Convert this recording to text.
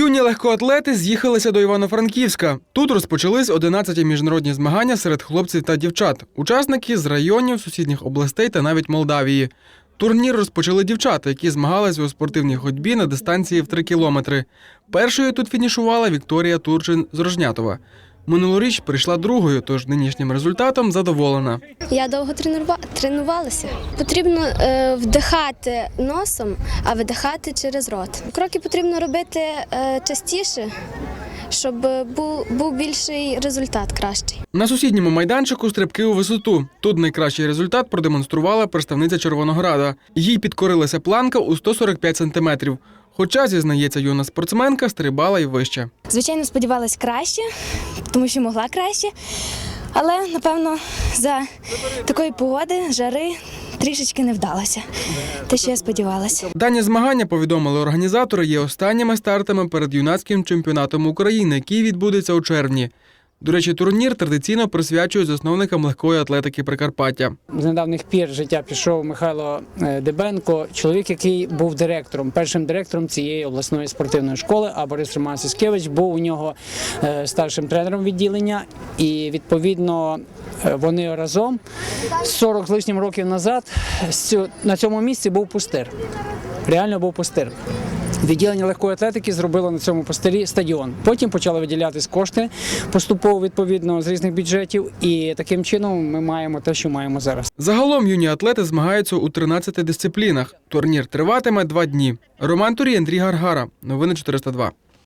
Юні легкоатлети з'їхалися до Івано-Франківська. Тут розпочались 11 міжнародні змагання серед хлопців та дівчат, учасники з районів, сусідніх областей та навіть Молдавії. Турнір розпочали дівчата, які змагалися у спортивній ходьбі на дистанції в 3 кілометри. Першою тут фінішувала Вікторія Турчин з Рожнятова. Минулоріч прийшла другою, тож нинішнім результатом задоволена. Я довго тренува- тренувалася. Потрібно е, вдихати носом, а видихати через рот. Кроки потрібно робити е, частіше, щоб був, був більший результат кращий. На сусідньому майданчику стрибки у висоту. Тут найкращий результат продемонструвала представниця Червонограда. Їй підкорилася планка у 145 сантиметрів. Хоча, зізнається юна спортсменка, стрибала й вище. Звичайно, сподівалась краще, тому що могла краще. Але, напевно, за такої погоди, жари трішечки не вдалося. Те, що я сподівалася. Дані змагання повідомили організатори є останніми стартами перед юнацьким чемпіонатом України, який відбудеться у червні. До речі, турнір традиційно присвячують засновникам легкої атлетики Прикарпаття. З недавніх пір життя пішов Михайло е, Дебенко, чоловік, який був директором, першим директором цієї обласної спортивної школи. А Борис Роман Сіскевич був у нього е, старшим тренером відділення, і відповідно е, вони разом 40 з лишнім років назад на цьому місці був пустир. Реально був пустир. Відділення легкої атлетики зробило на цьому постелі стадіон. Потім почали виділятись кошти поступово відповідно з різних бюджетів, і таким чином ми маємо те, що маємо зараз. Загалом юні атлети змагаються у 13 дисциплінах. Турнір триватиме два дні. Роман Турій, Андрій Гаргара. Новини 402.